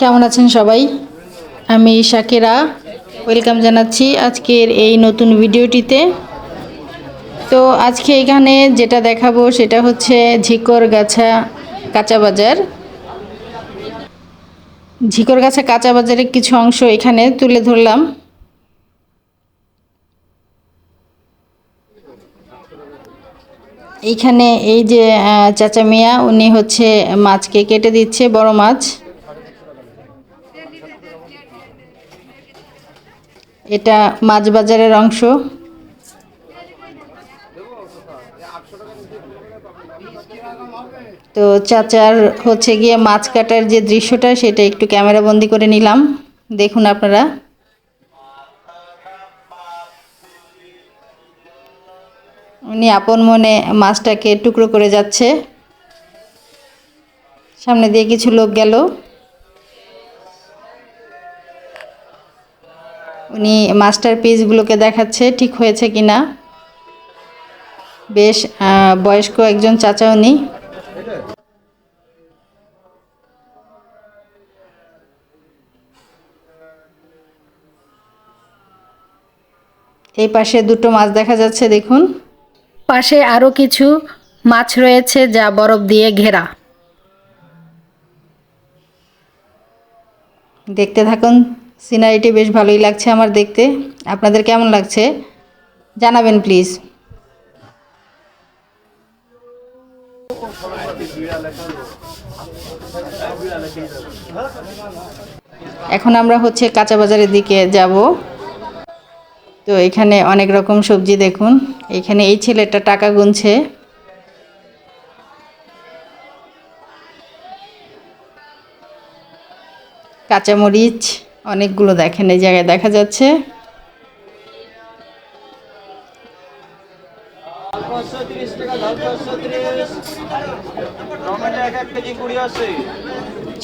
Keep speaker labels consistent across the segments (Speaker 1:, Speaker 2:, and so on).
Speaker 1: কেমন আছেন সবাই? আমি শাকেরা। ওয়েলকাম জানাচ্ছি আজকের এই নতুন ভিডিওটিতে। তো আজকে এখানে যেটা দেখাবো সেটা হচ্ছে ঝিকর গাছা কাঁচা বাজার। ঝিকর গাছা কাঁচা বাজারের কিছু অংশ এখানে তুলে ধরলাম। এইখানে এই যে চাচা মিয়া, উনি হচ্ছে মাছকে কেটে দিচ্ছে, বড় মাছ। এটা মাছ বাজারের অংশ। তো চাচার হচ্ছে গিয়ে মাছ কাটার যে দৃশ্যটা, সেটা একটু ক্যামেরা বন্দি করে নিলাম। দেখুন আপনারা। উনি আপন মনে মাছটাকে টুকরো করে যাচ্ছে। সামনে দিয়ে কিছু লোক গেল। উনি মাস্টার পিসগুলোকে দেখাচ্ছে ঠিক হয়েছে কি না বেশ বয়স্ক একজন চাচা উনি। এই পাশে দুটো মাছ দেখা যাচ্ছে দেখুন। পাশে আরও কিছু মাছ রয়েছে যা বরফ দিয়ে ঘেরা। দেখতে থাকুন। সিনারিটি বেশ ভালোই লাগছে আমার দেখতে। আপনাদের কেমন লাগছে? জানাবেন, প্লিজ। এখন আমরা হচ্ছে কাঁচা বাজারের দিকে যাব। তো এখানে অনেক রকম সবজি দেখুন। এখানে এই ছেলেটা টাকা গুনছে। কাঁচামরিচ অনেকগুলো দেখেন, এই জায়গায় দেখা যাচ্ছে।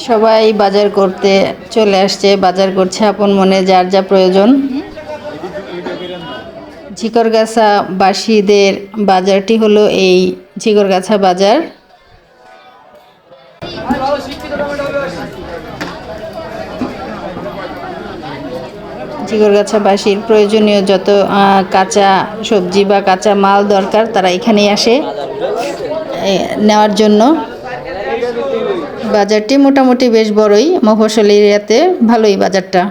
Speaker 1: সবাই বাজার করতে চলে আসছে, বাজার করছে আপন মনে, যার যা প্রয়োজন। ঝিকরগাছা বাসীদের বাজারটি হলো এই ঝিকরগাছা বাজার। ঝিকরগাছাবাসীর প্রয়োজনীয় যত কাঁচা সবজি বা কাঁচা মাল দরকার তারা এখানেই আসে নেওয়ার জন্য। বাজারটি মোটামুটি বেশ বড়ই মফসল এরিয়াতে ভালোই বাজারটা।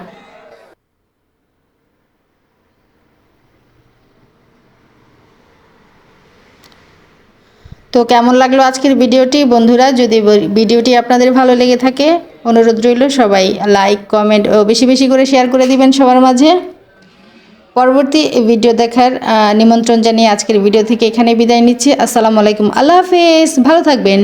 Speaker 1: তো কেমন লাগল আজকের ভিডিওটি? বন্ধুরা, যদি ভিডিওটি আপনাদের ভালো লেগে থাকে, অনুরোধ রইল সবাই লাইক কমেন্ট ও বেশি বেশি করে শেয়ার করে দিবেন সবার মাঝে। পরবর্তী ভিডিও দেখার নিমন্ত্রণ জানিয়ে আজকের ভিডিও থেকে এখানে বিদায় নিচ্ছি। আসসালামু আলাইকুম। আল্লাহ হাফেজ। ভালো থাকবেন।